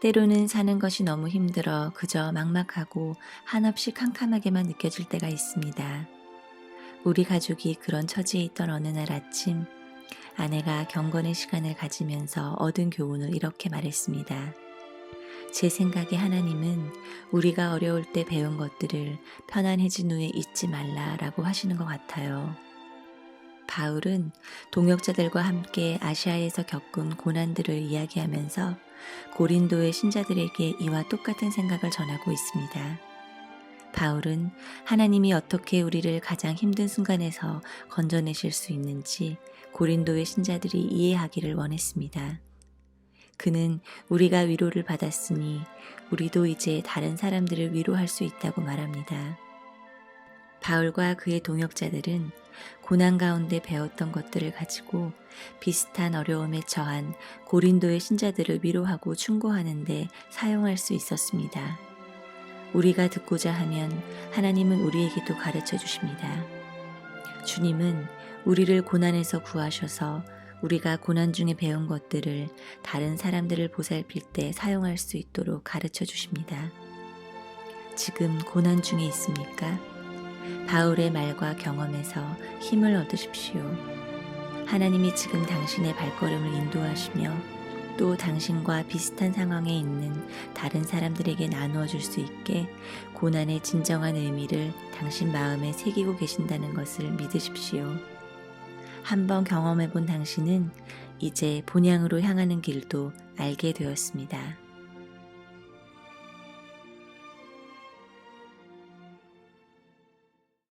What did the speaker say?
때로는 사는 것이 너무 힘들어 그저 막막하고 한없이 캄캄하게만 느껴질 때가 있습니다. 우리 가족이 그런 처지에 있던 어느 날 아침, 아내가 경건의 시간을 가지면서 얻은 교훈을 이렇게 말했습니다. 제 생각에 하나님은 우리가 어려울 때 배운 것들을 편안해진 후에 잊지 말라라고 하시는 것 같아요. 바울은 동역자들과 함께 아시아에서 겪은 고난들을 이야기하면서 고린도의 신자들에게 이와 똑같은 생각을 전하고 있습니다. 바울은 하나님이 어떻게 우리를 가장 힘든 순간에서 건져내실 수 있는지 고린도의 신자들이 이해하기를 원했습니다. 그는 우리가 위로를 받았으니 우리도 이제 다른 사람들을 위로할 수 있다고 말합니다. 바울과 그의 동역자들은 고난 가운데 배웠던 것들을 가지고 비슷한 어려움에 처한 고린도의 신자들을 위로하고 충고하는데 사용할 수 있었습니다. 우리가 듣고자 하면 하나님은 우리에게도 가르쳐 주십니다. 주님은 우리를 고난에서 구하셔서 우리가 고난 중에 배운 것들을 다른 사람들을 보살필 때 사용할 수 있도록 가르쳐 주십니다. 지금 고난 중에 있습니까? 바울의 말과 경험에서 힘을 얻으십시오. 하나님이 지금 당신의 발걸음을 인도하시며 또 당신과 비슷한 상황에 있는 다른 사람들에게 나누어 줄 수 있게 고난의 진정한 의미를 당신 마음에 새기고 계신다는 것을 믿으십시오. 한번 경험해 본 당신은 이제 본향으로 향하는 길도 알게 되었습니다.